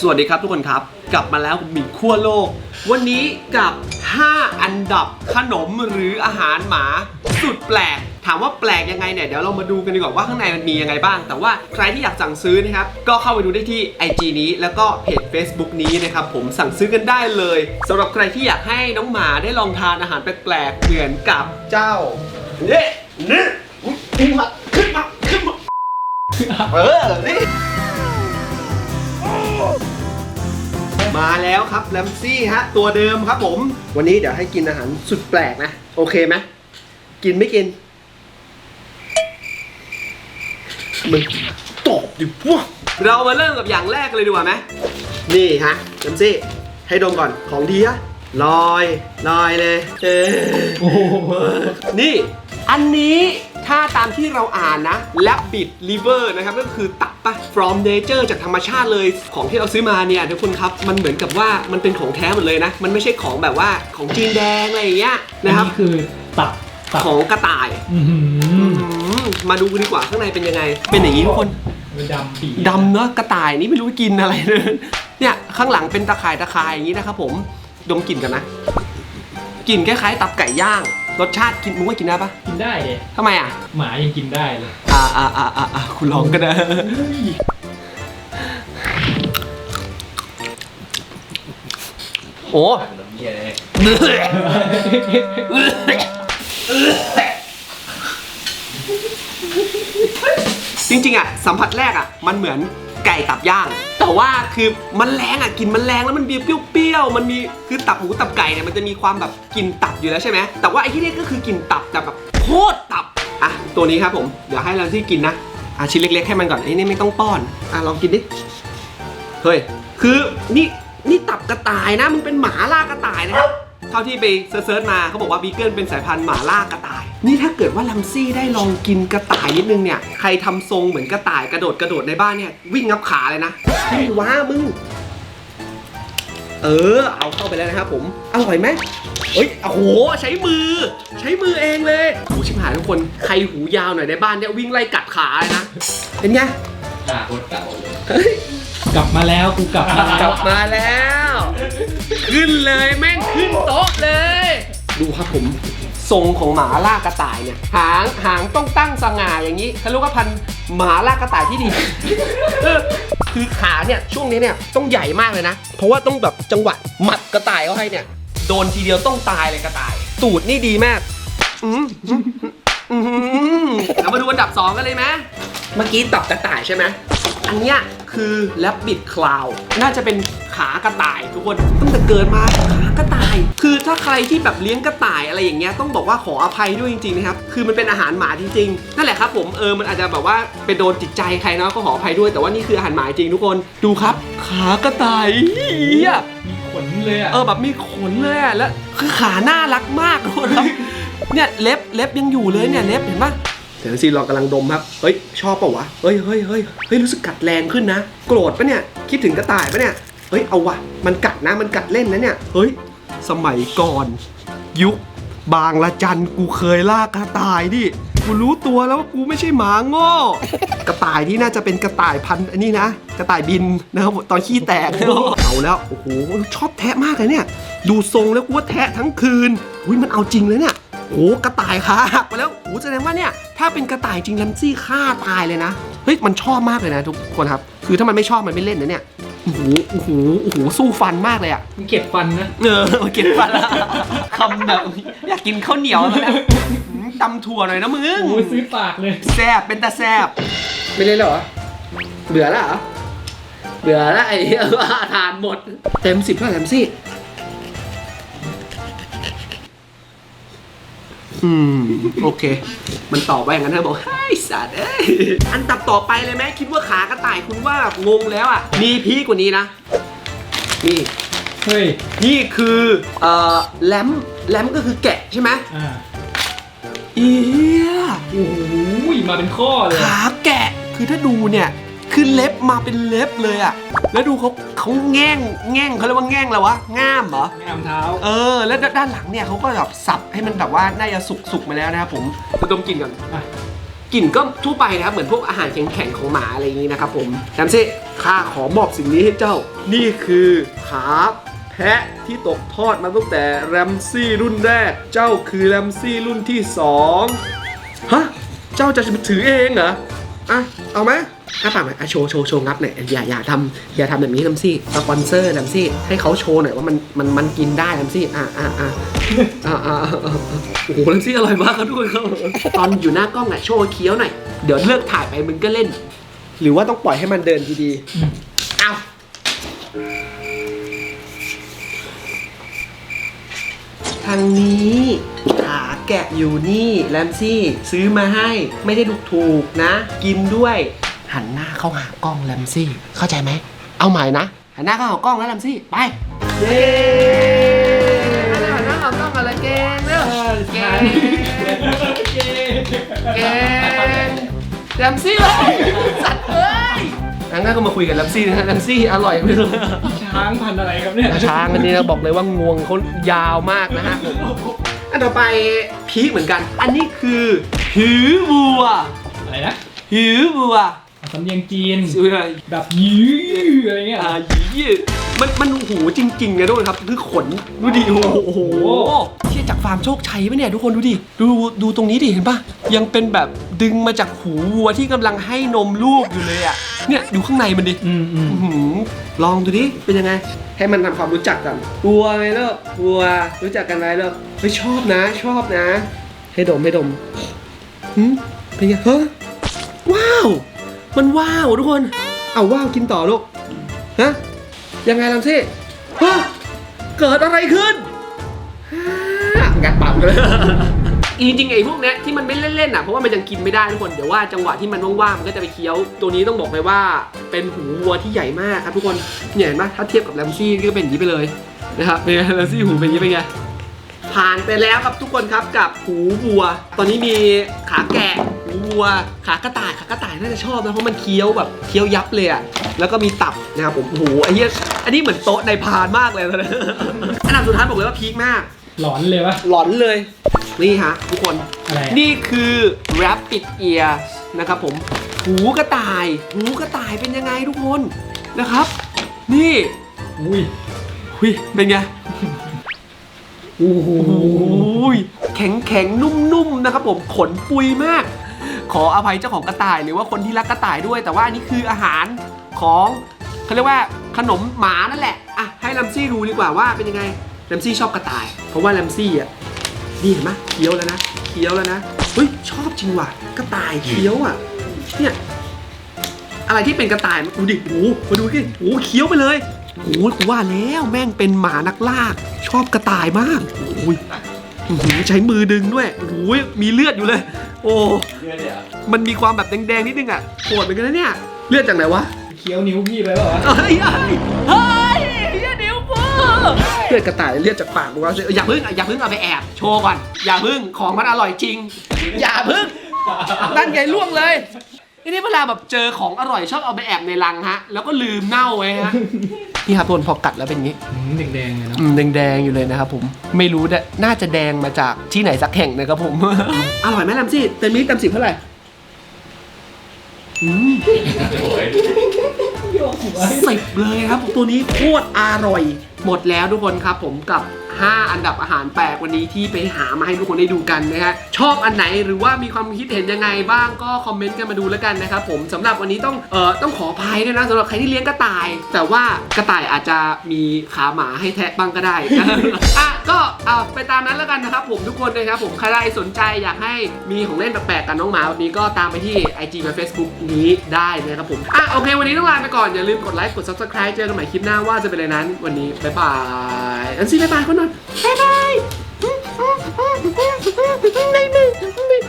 สวัสดีครับทุกคนครับ กลับมาแล้วกับหมีขั้วโลก วันนี้กับ 5 อันดับขนมหรืออาหารหมาสุดแปลก ถามว่าแปลกยังไงเนี่ยเดี๋ยวเรามาดูกันดีกว่าว่าข้างในมันมียังไงบ้าง แต่ว่าใครที่อยากสั่งซื้อนะครับ ก็เข้าไปดูได้ที่ IG นี้แล้วก็เพจ Facebook นี้นะครับผมสั่งซื้อกันได้เลยสำหรับใครที่อยากให้น้องหมาได้ลองทานอาหารแปลกๆเหมือนกับเจ้าเนี่ยนี่ขึ้นมาขึ้นมาขึ้นมาเออนี่ มาแล้วครับแลมซี่ฮะ ตัวเดิมครับผม วันนี้เดี๋ยวให้กินอาหารสุดแปลกนะ โอเคไหมกินไม่กินมึงตอบดิวะเรามาเริ่มกับอย่างแรกเลยดีกว่าไหมนี่ฮะแลมซี่ ให้ดมก่อนของดีฮะลอยลอยเลย เออนี่ อันนี้ ถ้าตามที่เราอ่านนะ rabbit liver นะครับก็คือตับปะ from nature จากธรรมชาติเลย ของที่เราซื้อมาเนี่ยทุกคนครับ มันเหมือนกับว่ามันเป็นของแท้หมดเลยนะ มันไม่ใช่ของแบบว่าของจีนแดงอะไรอย่างเงี้ยนะครับ นี่คือตับตับของกระต่ายอื้อหืออืมมาดูกันดีกว่าข้างในเป็นยังไง เป็นอย่างนี้ทุกคน มันดำปีดำเนอะกระต่ายนี่ไม่รู้กินอะไรเลย เนี่ยข้างหลังเป็นตะข่ายตะข่ายอย่างนี้นะครับผมดมกลิ่นกันนะกลิ่นคล้ายๆตับไก่ย่าง รสชาติกินมึงว่ากินได้ปะกินได้เลยทำไมอะ หมายังกินได้เลย อ่าอ่าอ่าอ่าอ่าคุณลองก็ได้ โอ้จริงๆอะ สัมผัสแรกอะ มันเหมือนไก่ตับย่าง แต่ว่าคือมันแรงอะกลินมันแรงแล้วมันมีเปรี้ยวๆมันมีคือตับหมูตับไก่เนี่ยมันจะมีความแบบกลิ่นตับอยู่แล้วใช่ไหมแต่ว่าไอ้ที่นี่ก็คือกลิ่นตับแต่แบบโคตรตับอะตัวนี้ครับผมเดี๋ยวให้เราที่กินนะอะชิ้นเล็กๆให้มันก่อนไอ้นี่ไม่ต้องป้อนอะลองกินดิเฮ้ยคือนี่นี่ตับกระต่ายนะมันเป็นหมาล่ากระต่ายนะครับ เท่าที่ไปเซิร์ชๆมาเขาบอกว่าบีเกิลเป็นสายพันธุ์หมาล่ากระต่าย นี่ถ้าเกิดว่าลัมซี่ได้ลองกินกระต่ายนิดนึงเนี่ยใครทำทรงเหมือนกระต่ายกระโดดกระโดดในบ้านเนี่ยวิ่งงับขาเลยนะใช่ว้ามึงเออ เอาเข้าไปแล้วนะครับผม อร่อยไหมเฮ้ย โอ้โห ใช้มือ ใช้มือเองเลยโอ้ชิบหายทุกคน ใครหูยาวหน่อยในบ้านเนี่ยวิ่งไล่กัดขาเลยนะ เป็นไงตาโคตรเก่าเลยเฮ้ย กลับมาแล้วกูกลับมาแล้กวลับมาแล้ว ขึ้นเลยแม่งขึ้นโต๊ะเลย ดูครับผมทรงของหมาล่ากระต่ายเนี่ย หางหางต้องตั้งสง่าอย่างนี้เขาเรียกว่าพันธุ์หมาล่ากระต่ายที่ดีเออคือขาเนี่ยช่วงนี้เนี่ยต้องใหญ่มากเลยนะ เพราะว่าต้องแบบจังหวะหมัดกระต่ายเขาให้เนี่ย โดนทีเดียวต้องตายเลยกระต่าย ตูดนี่ดีมากอืมอืมอืมเรามาดูอันดับสองกันเลยไหม เมื่อกี้ตับกระต่ายใช่ไหมอันเนี้ยคือแ b บบิ t คลาวน่าจะเป็นขากระต่ายทุกคนตั้งแต่เกิดมาขากระต่าย คือถ้าใครที่แบบเลี้ยงกระต่ายอะไรอย่างเงี้ยต้องบอกว่าขออภัยด้วยจริงๆนะครับคือมันเป็นอาหารหมาจริงๆนั่นแหละครับผมเออมันอาจจะแบบว่าไปโดนจิตใจใครเนาะก็ขออภัยด้วยแต่ว่านี่คืออาหารหมาจริงทุกคนดูครับ ขากระต่ายเหี้ยมีขนเลยอะเออแบบมีขนเลยอะแล้วคือขาน่ารักมากทุกคนครับเนี่ยเล็บเล็บยังอยู่เลยเนี่ยเล็บเห็นปะ เดี๋ยวซีเรากำลังดมครับ เฮ้ย ชอบปล่าวะ เฮ้ยเฮ้ยเฮ้ยเฮ้ยรู้สึกกัดแรงขึ้นนะ โกรธปะเนี่ย คิดถึงกระต่ายปะเนี่ย เฮ้ย เอาวะ มันกัดนะ มันกัดเล่นนะเนี่ย เฮ้ย สมัยก่อน ยุค บางละจันกูเคยล่ากระต่ายดิกูรู้ตัวแล้วว่ากูไม่ใช่หมาโง่กระต่ายที่น่าจะเป็นกระต่ายพันธุ์อันนี้นะ กระต่ายบินนะครับตอนขี้แตกเอาแล้ว โอ้โห ชอบแทะมากเลยเนี่ย ดูทรงแล้วกูว่าแทะทั้งคืน อุ้ยมันเอาจริงเลยเนี่ย โอ้กระต่ายขาหักไปแล้วโอ้แสดงว่าเนี่ยถ้าเป็นกระต่ายจริงแลมซี่ฆ่าตายเลยนะเฮ้ยมันชอบมากเลยนะทุกคนครับ คือถ้ามันไม่ชอบมันไม่เล่นนะเนี่ยโอ้โหโอ้โหโอ้โหสู้ฟันมากเลยอะมึงเก็บฟันนะเออมากินฟันละคำแบบอยากกินข้าวเหนียวแล้วนะอืมตำถั่วหน่อยนะมึงโอ้ยซื้อปากเลยแซบเป็นตาแซบไม่เล่นเหรอเบื่อแล้วเหรอเบื่อแล้วไอ้เหี้ยว่าทานหมดเต็มสิบเท่าไหร่เต็มสิ อืม โอเค มันตอบว่าอย่างนั้นนะบอกไอ้สัตว์เอ้ยอันดับต่อไปเลยไหมคิดว่าขากระต่ายคุณว่างงแล้วอะ มีพีกกว่านี้นะ นี่ เฮ้ย นี่คือเอ่อแลมแลมก็คือแกะใช่ไหมอ่าอีเหี้ยโอ้โหมาเป็นข้อเลย ขาแกะ คือถ้าดูเนี่ย คือเล็บมาเป็นเล็บเลยอะแล้วดูเขาเขาแง่งแง่งเขาเรียกว่าแง่งอะไรวะง่ามเหรองามเท้าเออ แล้วด้านหลังเนี่ยเขาก็แบบสับให้มันแบบว่าน่าจะสุกสุกๆมาแล้วนะครับผมจะดมกลิ่นก่อนอะกลิ่นก็ทั่วไปนะครับเหมือนพวกอาหารแข็งๆของหมาอะไรอย่างนี้นะครับผมแซมซี่ข้าขอมอบสิ่งนี้ให้เจ้า นี่คือขาแพะที่ตกทอดมาตั้งแต่แรมซี่รุ่นแรก เจ้าคือแรมซี่รุ่นที่สองฮะ เจ้าจะถือเองเหรอ อะ เอาไหม อะปากหน่อยอะโชว์โชว์โชว์งับหน่อยอย่าอย่าทำอย่าทำแบบนี้ลำซี่สปอนเซอร์ลำซี่ให้เขาโชว์หน่อยว่ามันมันมันกินได้ลำซี่อะอะอะอะอะอะอะโอ้โหลำซี่อร่อยมากครับทุกคนครับตอนอยู่หน้ากล้องอะโชว์เคี้ยวหน่อยเดี๋ยวเลิกถ่ายไปมึงก็เล่น หรือว่าต้องปล่อยให้มันเดินดีๆเอาทางนี้ขาแกะอยู่นี่แรมซี่ ซื้อมาให้ไม่ได้ถูกๆนะ กินด้วย หันหน้าเข้าหากล้องแรมซี่ เข้าใจไหม เอาใหม่นะ หันหน้าเข้าหากล้องแล้วแรมซี่ ไป เย้หันหน้าเข้ากล้องอะไรเก่งเร็วเก่งเก่งแรมซี่เลยสัตว์เอ้ยงั้นก็มาคุยกับแรมซี่นะฮะแรมซี่อร่อยไหมลูกช้างพันธุ์อะไรครับเนี่ยช้างอันนี้นะบอกเลยว่างวงเขายาวมากนะฮะผมอันต่อไปพีคเหมือนกัน อันนี้คือหือวัว อะไรนะหือวัว สำเนียงจีน ชื่ออะไรแบบยื้ออะไรเงี้ยอ่าหยีมันมันโอ้โหจริงๆนะทุกคนครับ คือขนดูดิโอ้โหเที่ยจากฟาร์มโชคชัยปะเนี่ยทุกคนดูดิดูดูตรงนี้ดิเห็นปะยังเป็นแบบดึงมาจากหูวัวที่กำลังให้นมลูกอยู่เลยอะเนี่ยดูข้างในมันดิอืมอืมอื้อหือลองดูดิเป็นยังไง ให้มันทำความรู้จักกันวัวไงเลิกวัวรู้จักกันไหมเลิกเฮ้ยชอบนะ ชอบนะ ให้ดมให้ดมหืมเป็นไงเฮ้ยว้าว มันว้าวทุกคน เอาว้าวกินต่อลูก ฮะ ยังไงลังซี่ฮะเกิดอะไรขึ้นฮ่างัดปากเลยจริงๆไอ้พวกเนี้ยที่มันไม่เล่นๆอะเพราะว่ามันยังกินไม่ได้ทุกคนเดี๋ยวว่าจังหวะที่มันว่างๆมันก็จะไปเคี้ยว ตัวนี้ต้องบอกเลยว่าเป็นหูวัวที่ใหญ่มากครับทุกคนเนี่ยเห็นไหมถ้าเทียบกับแรมซี่ก็เป็นอย่างนี้ไปเลยนะครับเป็นไงแรมซี่หูเป็นอย่างนี้เป็นไงผ่านไปแล้วครับทุกคนครับกับหูวัว ตอนนี้มีขาแกะหู วัว ขากระต่ายขากระต่ายน่าจะชอบนะเพราะมันเคี้ยวแบบเคี้ยวยับเลยอะแล้วก็มีตับนะครับผมโอ้โหไอ้เหี้ยอันนี้เหมือนโต๊ะในพานมากเลยนะอันดับสุดท้ายบอกเลยว่าพีคมาก หลอนเลยวะ หลอนเลย นี่ฮะทุกคน อะไรอะ นี่คือ Rapid Ear นะครับผม หูกระต่าย หูกระต่ายเป็นยังไงทุกคนนะครับ นี่อุ้ยหุยเป็นไง โอ้โห โอ้ยแข็งแข็งๆนุ่มๆนะครับผมขนปุยมาก ขออภัยเจ้าของกระต่าย หรือว่าคนที่รักกระต่ายด้วย แต่ว่าอันนี้คืออาหารของเขาเรียกว่าขนมหมานั่นแหละอะให้ลัมซี่ดูดีกว่าว่าเป็นยังไงลัมซี่ชอบกระต่าย เพราะว่าลัมซี่อะนี่เห็นไหมเคี้ยวแล้วนะเคี้ยวแล้วนะเฮ้ยชอบจริงว่ะกระต่ายเคี้ยวอะเนี่ยอะไรที่เป็นกระต่ายดูดิโอ้โหมาดูดิโอ้โหเคี้ยวไปเลยโอ้กูว่าแล้วแม่งเป็นหมานักล่าชอบกระต่ายมากโอ้ย อื้อหือใช้มือดึงด้วยโอ้โหมีเลือดอยู่เลย โอ้มันมีความแบบแดงๆนิดนึงอะปวดเหมือนกันนะเนี่ย เลือดจากไหนวะ เคี้ยวนิ้วพี่ไปเปล่าวะเฮ้ยเฮ้ยเฮ้ยเลือดนิ้วกูเลือดกระต่ายเลือดจากปากกูวะอย่าพึ่งอย่าพึ่งเอาไปแอบโชว์ก่อน อย่าพึ่งของมันอร่อยจริง อย่าพึ่งนั่นไงล่วงเลยทีนี่เวลาแบบเจอของอร่อยชอบเอาไปแอบในรังฮะ แล้วก็ลืมเน่าไว้ฮะ นี่ครับทุกคนพอกัดแล้วเป็นอย่างนี้อืมแดงๆเลยเนาะอืมแดงๆอยู่เลยนะครับผมไม่รู้แต่น่าจะแดงมาจากที่ไหนสักแห่งนะครับผม อร่อยไหมลำซี่เต็มนี้เต็มสิบเท่าไหร่อืม สิบเลยครับ ตัวนี้โคตรอร่อย หมดแล้วทุกคนครับผมกับ 5 อันดับอาหารแปลกวันนี้ที่ไปหามาให้ทุกคนได้ดูกันนะฮะชอบอันไหนหรือว่ามีความคิดเห็นยังไงบ้างก็คอมเมนต์กันมาดูแล้วกันนะครับผมสำหรับวันนี้ต้องเอ่อต้องขออภัยด้วยนะสำหรับใครที่เลี้ยงกระต่าย แต่ว่ากระต่ายอาจจะมีขาหมาให้แทะบ้างก็ได้ อะก็เอาไปตามนั้นแล้วกันนะครับผมทุกคนนะครับผมใครสนใจอยากให้มีของเล่นแปลกๆกับน้องหมาแบบนี้ก็ตามไปที่ IG และ Facebook นี้ได้นะครับผมอะโอเค วันนี้ต้องลาไปก่อนอย่าลืมกดไลค์กด Subscribe เจอกันใหม่คลิปหน้าว่าจะเป็นอะไรนั้นวันนี้บ๊ายบายอันซี่บ๊ายบายคนนอนบ๊ายบาย